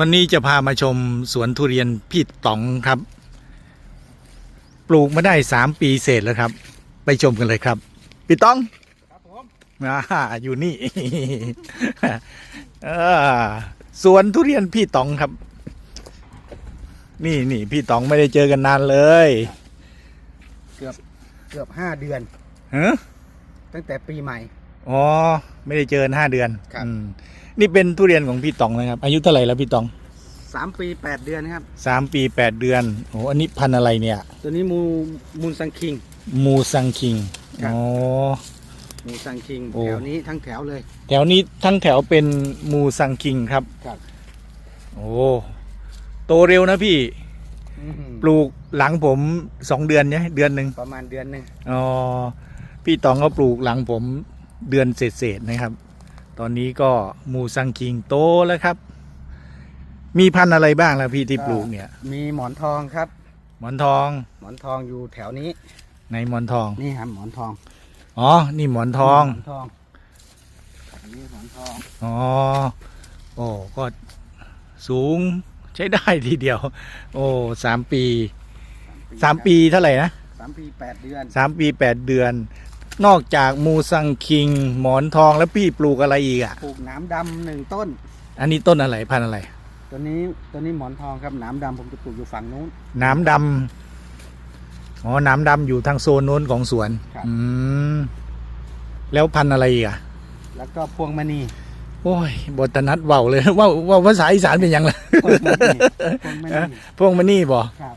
วันนี้จะพามาชมสวนทุเรียนพี่ต๋องครับ ปลูกมาได้สามปีเศษแล้วครับ ไปชมกันเลยครับ พี่ต๋องครับผมอ่าอยู่นี่ เออสวนทุเรียนพี่ต๋องครับ นี่นี่พี่ต๋องไม่ได้เจอกันนานเลยเกือบห้าเดือนฮะตั้งแต่ปีใหม่ อ๋อ ไม่ได้เจอกันห้าเดือนครับ อืมนี่เป็นทุเรียนของพี่ต๋องนะครับ อายุเท่าไหร่แล้วพี่ต๋องสามปีแปดเดือนครับ สามปีแปดเดือนโอ้อันนี้พันธุ์อะไรเนี่ย ตัวนี้มูมูลซังคิง มูซังคิงครับ อ๋อ มูซังคิงโอ้ แถวนี้ทั้งแถวเลย แถวนี้ทั้งแถวเป็นมูซังคิงครับ ครับ โอ้โตเร็วนะพี่ ปลูกหลังผมสองเดือนเนี่ยเดือนหนึ่งประมาณเดือนหนึ่งอ๋อพี่ตองก็ปลูกหลังผม เดือนเศษๆนะครับ ตอนนี้ก็มูซังคิงโตแล้วครับ มีพันธุ์อะไรบ้างล่ะพี่ที่ปลูกเนี่ย มีหมอนทองครับ หมอนทอง หมอนทองอยู่แถวนี้ในหมอนทอง นี่ครับหมอนทอง อ๋อ นี่หมอนทอง หมอนทองอันนี้หมอนทอง อ๋อ โอ้ ก็สูงใช้ได้ทีเดียว โอ้สามปี สามปีเท่าไหร่นะสามปีแปดเดือนสามปีแปดเดือน นอกจากมูซังคิง หมอนทองแล้วพี่ปลูกอะไรอีกอะ ปลูกหน้ำดำหนึ่งต้น อันนี้ต้นอะไรพันธุ์อะไร ตัวนี้ตัวนี้หมอนทองครับหน้ำดำผมจะปลูกอยู่ฝั่งนู้นน้ำดำอ๋อน้ำดำอยู่ทางโซนโน้นของสวนครับ อืมแล้วพันธุ์อะไรอีกอะ แล้วก็พวงมณีโอ้ยบทนัดเบาเลยว่าว่าภาษาอีสานเป็นยังไงพวงมณีพวงมณีพวงมณีบ่ครับ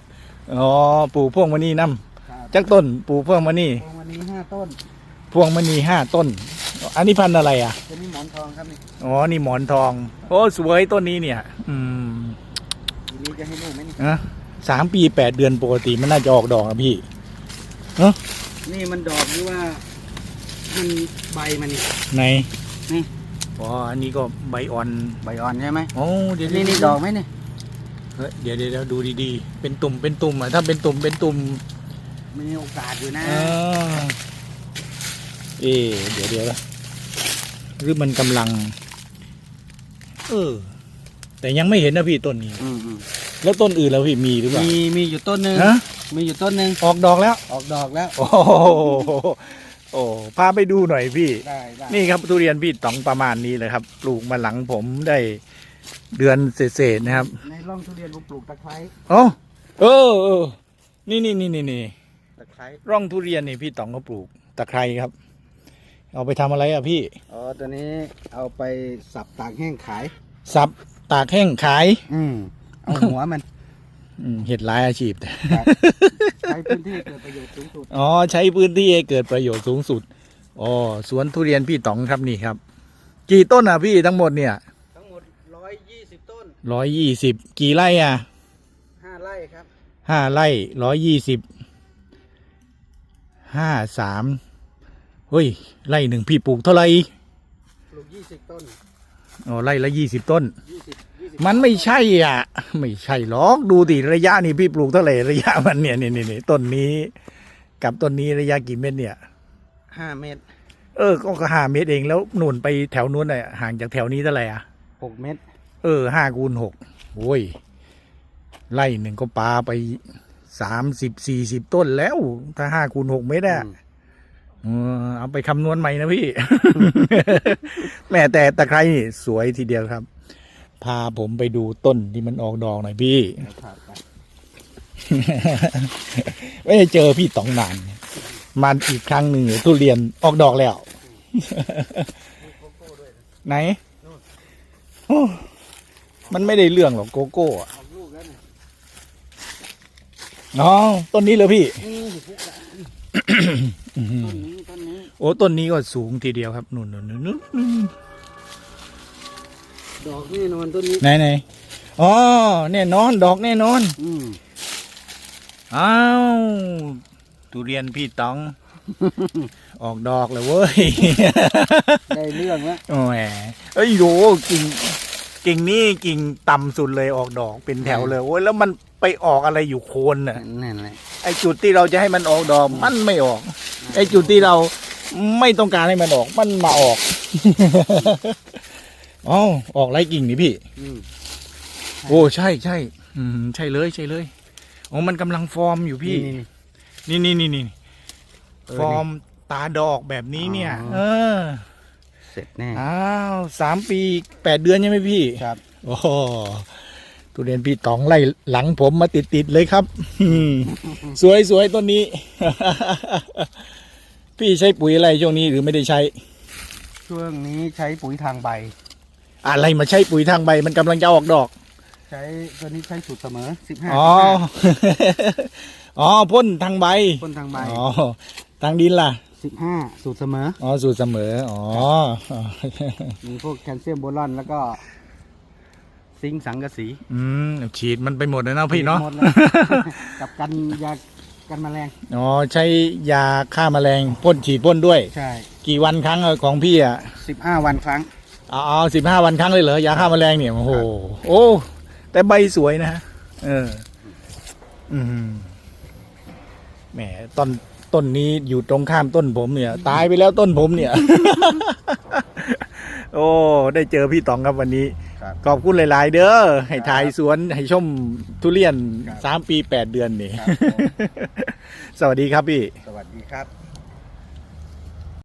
อ๋อปลูกพวงมณีน้ครับำ จักต้นปลูกพวงมณีพวงมณีห้าต้น พวงมณีห้าต้น อันนี้พันธุ์อะไรอะตัวนี้หมอนทองครับนี่อ๋อนี่หมอนทอง โอ้สวยต้นนี้เนี่ย อืมทีนี้จะให้ลูกไหมนี่นะสามปีแปดเดือนปกติมันน่าจะออกดอกอะพี่นี่มันดอกหรือว่ามันใบมันนี่ไหนนี่ อ๋ออันนี้ก็ใบอ่อนใบอ่อนใช่ไหมโอ้เดี๋ยวนี่นี่ดอกไหมนี่เฮ้ยเดี๋ยวเดี๋ยวเดี๋ยวดูดีๆ เป็นตุ่มเป็นตุ่มอะถ้าเป็นตุ่มเป็นตุ่ม มีโอกาสอยู่นะ อ่าเอ๊ะเดี๋ยวเดี๋ยวนะหรือมันกำลัง เออ แต่ยังไม่เห็นนะพี่ต้นนี้ อืมอืมแล้วต้นอื่นแล้วพี่มีหรือเปล่ามีมีอยู่ต้นหนึ่งฮะมีอยู่ต้นหนึ่งออกดอกแล้ว ออกดอกแล้ว โอ้โหโอ้พาไปดูหน่อยพี่ ได้ได้นี่ครับทุเรียนพี่ต๋องประมาณนี้เลยครับ ปลูกมาหลังผมได้เดือนเศษๆนะครับในร่องทุเรียนผมปลูกตะไคร้อ๋อเออเออนี่นี่นี่นี่นี่ตะไคร้ร่องทุเรียนนี่พี่ต๋องเขาปลูกตะไคร้ครับ เอาไปทำอะไรอะพี่ อ๋อตัวนี้เอาไปสับตากแห้งขาย สับตากแห้งขายอืมเอาหัวมัน อืมเห็ดหลายอาชีพครับใช้พื้นที่เกิดประโยชน์สูงสุดอ๋อใช้พื้นที่ให้เกิดประโยชน์สูงสุดอ๋อสวนทุเรียนพี่ต๋องครับนี่ครับ กี่ต้นอะพี่ทั้งหมดเนี่ยทั้งหมดร้อยยี่สิบต้น ร้อยยี่สิบกี่ไร่อะห้าไร่ครับ ห้าไร่ร้อยยี่สิบ ห้าสามเฮ้ยไร่หนึ่งพี่ปลูกเท่าไหร่ปลูกยี่สิบต้นอ๋อไร่ละยี่สิบต้น ยี่สิบยี่สิบมันไม่ใช่อะ ไม่ใช่หรอกดูดิระยะนี่พี่ปลูกเท่าไหร่ระยะมันเนี่ยนี่นี่นี่ต้นนี้ กับต้นนี้ระยะกี่เมตรเนี่ย ห้าเมตรเออก็ห้าเมตรเองแล้วหนุนไปแถวนู้นน่ะห่างจากแถวนี้เท่าไหร่อะหกเมตร เออห้าคูณหกโอ้ยไร่หนึ่งก็ปาไป สามสิบสี่สิบต้นแล้ว ถ้าห้าคูณหกเมตรอะอืมเออเอาไปคำนวณใหม่นะพี่ แม่แต่ตะไคร้นี่สวยทีเดียวครับ พาผมไปดูต้นที่มันออกดอกหน่อยพี่เดี๋ยวขาดไปไม่ได้เจอพี่ตองนานมาอีกครั้งหนึ่งทุเรียนออกดอกแล้ว ไหนโอ้มันไม่ได้เรื่องหรอกโกโก้อะ ออกลูกแล้วเนี่ย อ๋อต้นนี้เลยพี่นี่พุกละอื้อหือต้นนี้ต้นนี้โอ้ต้นนี้ก็สูงทีเดียวครับนู่นนู่นนู่นนู่นดอกแน่นอนต้นนี้ไหนไหนอ๋อแน่นอนดอกแน่นอน อืมอ้าวทุเรียนพี่ตอง ออกดอกเลยเว้ย ได้เรื่องแล้วโอ้ยเอ้ยโหกิ่งกิ่งนี้กิ่งต่ำสุดเลยออกดอกเป็นแถวเลยโอ้ยแล้วมัน ไปออกอะไรอยู่โคนน่ะ นั่นแหละไอจุดที่เราจะให้มันออกดอกมันไม่ออก ไอจุดที่เราไม่ต้องการให้มันออก มันมาออก อ๋อออกไรกิ่งนี่พี่ อืมโอ้ใช่ใช่อืมใช่เลยใช่เลยโอ้มันกำลังฟอร์มอยู่พี่ นี่ นี่นี่นี่นี่นี่เออฟอร์มตาดอกแบบนี้เนี่ย อ๋อ เออเสร็จแน่ อ้าวสามปีแปดเดือนใช่ไหมพี่ครับ โอ้โห ทุเรียนพี่ต๋องไล่หลังผมมาติดติดๆเลยครับอืมสวยสวยต้นนี้ พี่ใช้ปุ๋ยอะไรช่วงนี้หรือไม่ได้ใช้ ช่วงนี้ใช้ปุ๋ยทางใบ อะไรมาใช้ปุ๋ยทางใบ มันกำลังจะออกดอก ใช้ตัวนี้ใช้สูตรเสมอสิบห้าอ๋ออ๋อพ่นทางใบพ่นทางใบอ๋อทางดินล่ะสิบห้าสูตรเสมออ๋อสูตรเสมออ๋อมีพวกแคลเซียมโบรอนแล้วก็ ซิงค์สังกะสีอืมฉีดมันไปหมดเลยนะพี่เนาะหมดเลยกับกันยากันแมลงอ๋อใช้ยาฆ่าแมลงพ่นฉีดพ่นด้วย ใช่กี่วันครั้งอะของพี่อะสิบห้าวันครั้งอ๋อสิบห้าวันครั้งเลยเหรอยาฆ่าแมลงเนี่ยโอ้โหโอ้แต่ใบสวยนะฮะเออ อืมแหมต้นต้นนี้อยู่ตรงข้ามต้นผมเนี่ย ตายไปแล้วต้นผมเนี่ย โอ้ ได้เจอพี่ต๋องครับวันนี้ ครับขอบคุณหลาย ๆ เด้อให้ครับถ่ายสวนให้ชมทุเรียนครับ สามปีแปดเดือนนี่ ครับผม สวัสดีครับพี่ สวัสดีครับ